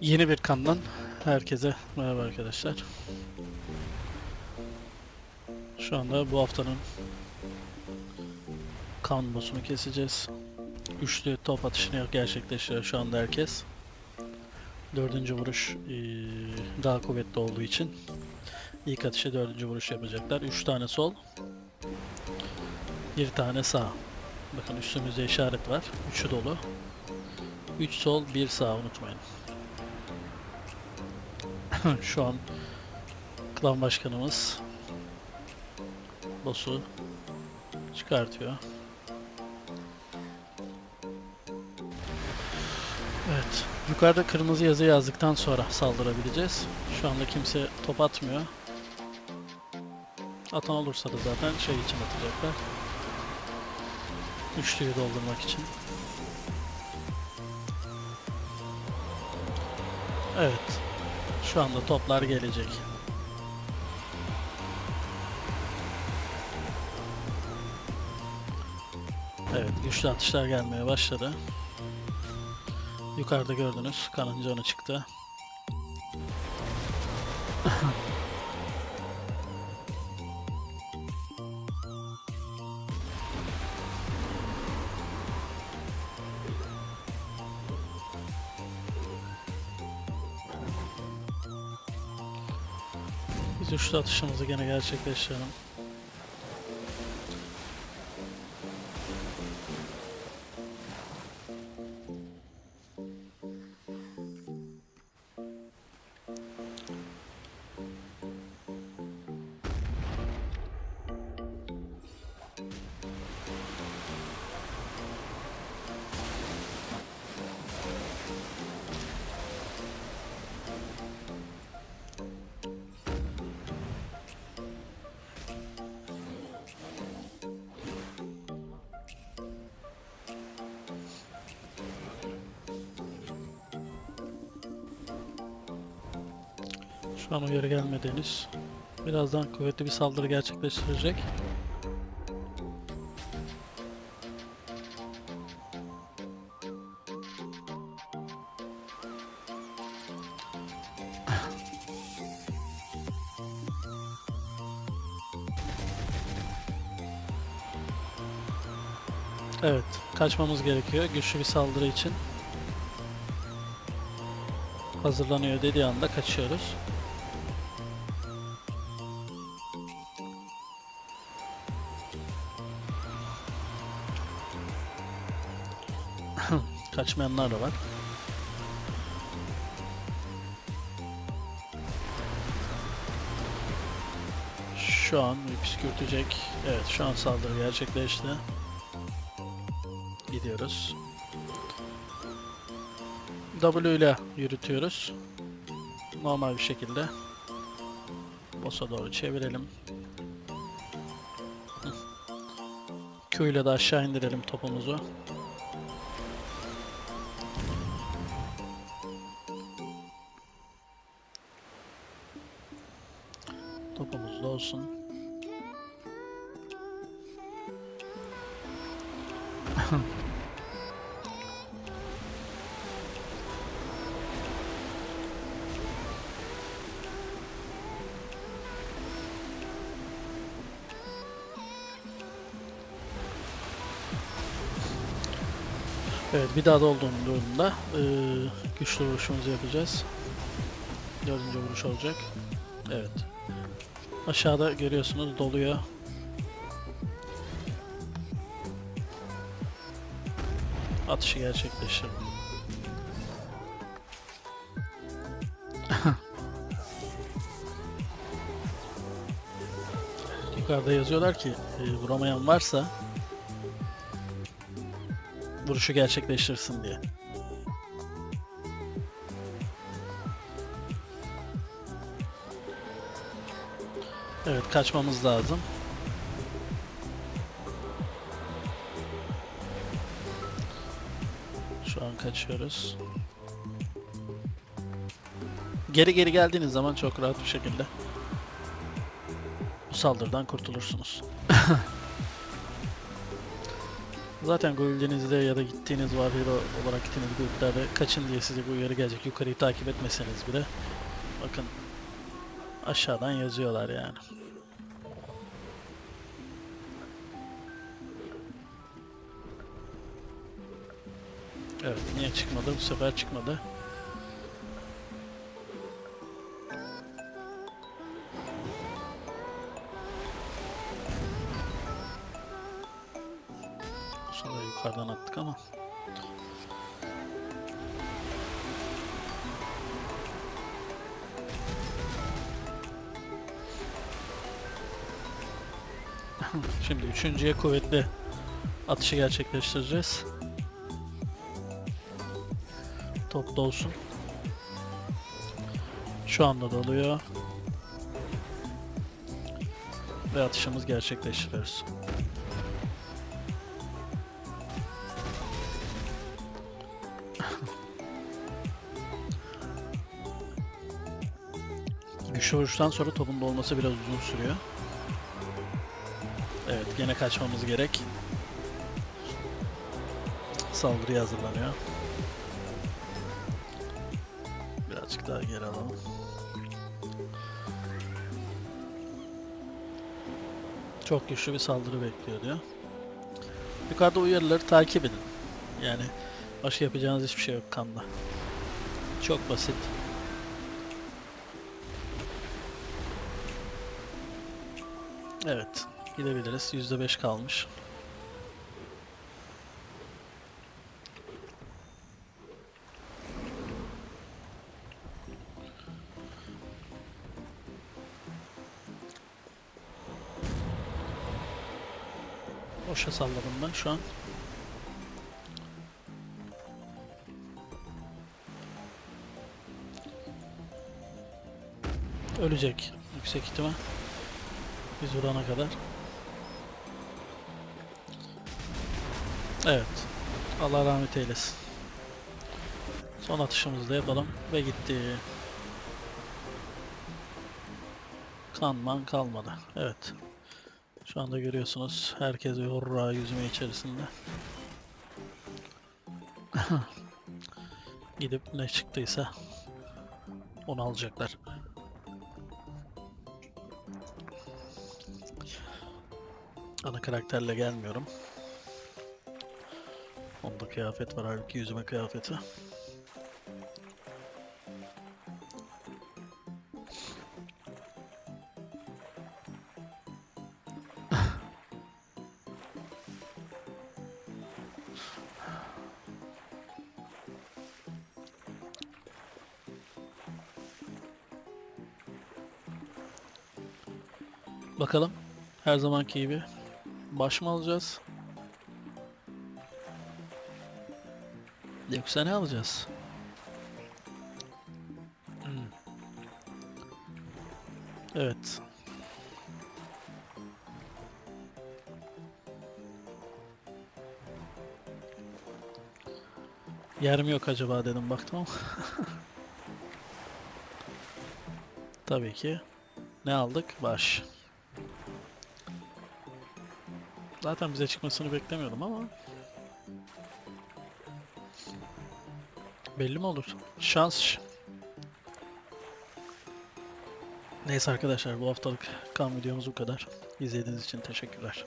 Yeni bir kandan herkese merhaba arkadaşlar. Şu anda bu haftanın kan boss'unu keseceğiz. Üçlü top atışını gerçekleştiriyor şu anda herkes. Dördüncü vuruş daha kuvvetli olduğu için ilk atışı dördüncü vuruş yapacaklar. Üç tane sol, bir tane sağ. Bakın üstümüzde işaret var. Üçü dolu. Üç sol, bir sağ unutmayın. Şu an klan başkanımız boss'u çıkartıyor. Evet. Yukarıda kırmızı yazı yazdıktan sonra saldırabileceğiz. Şu anda kimse top atmıyor. Atan olursa da zaten şey için atacaklar. Üçlüyü doldurmak için. Evet. Şu anda toplar gelecek. Evet, güçlü atışlar gelmeye başladı. Yukarıda gördünüz, kanın canı çıktı. Biz üçlü atışımızı gene gerçekleştirelim. Şu an uyarı gelmedi henüz. Birazdan kuvvetli bir saldırı gerçekleştirecek. Evet, kaçmamız gerekiyor güçlü bir saldırı için. Hazırlanıyor dediği anda kaçıyoruz. Kaçmayanlar da var. Şu an püskürtecek. Evet şu an saldırı gerçekleşti. Gidiyoruz. W ile yürütüyoruz. Normal bir şekilde. Boss'a doğru çevirelim. Q ile de aşağı indirelim topumuzu. Topumuz da olsun. Evet bir daha dolduğunda eee güçlü vuruşumuzu yapacağız. Dördüncü vuruş olacak. Evet. Aşağıda görüyorsunuz doluyor. Atışı gerçekleştirdim. Yukarıda yazıyorlar ki e, vuramayan varsa vuruşu gerçekleştirsin diye. Evet kaçmamız lazım. Şu an kaçıyoruz. Geri geri geldiğiniz zaman çok rahat bir şekilde bu saldırıdan kurtulursunuz. Zaten guildinizde ya da gittiğiniz var hero olarak gittiğiniz guildlerde kaçın diye size bu uyarı gelecek. Yukarıyı takip etmeseniz bile. Bakın aşağıdan yazıyorlar yani. Evet niye çıkmadı? Bu sefer çıkmadı. Şimdi üçüncüye kuvvetli atışı gerçekleştireceğiz. Top dolsun. Şu anda doluyor. Ve atışımız gerçekleştiriyoruz. Güçlü vuruştan sonra topun dolması biraz uzun sürüyor. Evet, gene kaçmamız gerek. Saldırıya hazırlanıyor. Birazcık daha geri alalım. Çok güçlü bir saldırı bekliyor diyor. Yukarıda uyarıları takip edin. Yani başka yapacağınız hiçbir şey yok kanda. Çok basit. Evet, gidebiliriz. %5 kalmış. Boşa salladım ben şu an. Ölecek yüksek ihtimal. Biz vurana kadar. Evet. Allah rahmet eylesin. Son atışımızı da yapalım ve gitti. Kanman kalmadı. Evet. Şu anda görüyorsunuz herkes hurra yüzme içerisinde. Gidip ne çıktıysa onu alacaklar. Ana karakterle gelmiyorum. Onda kıyafet var halbuki yüzüme kıyafeti. Bakalım her zamanki gibi baş mı alacağız? Yoksa ne alacağız? Hmm. Evet. Yer mi yok acaba dedim baktım. Tabii ki. Ne aldık? Baş. Zaten bize çıkmasını beklemiyordum ama. Belli mi olur? Şans. Neyse arkadaşlar bu haftalık kan videomuz bu kadar. İzlediğiniz için teşekkürler.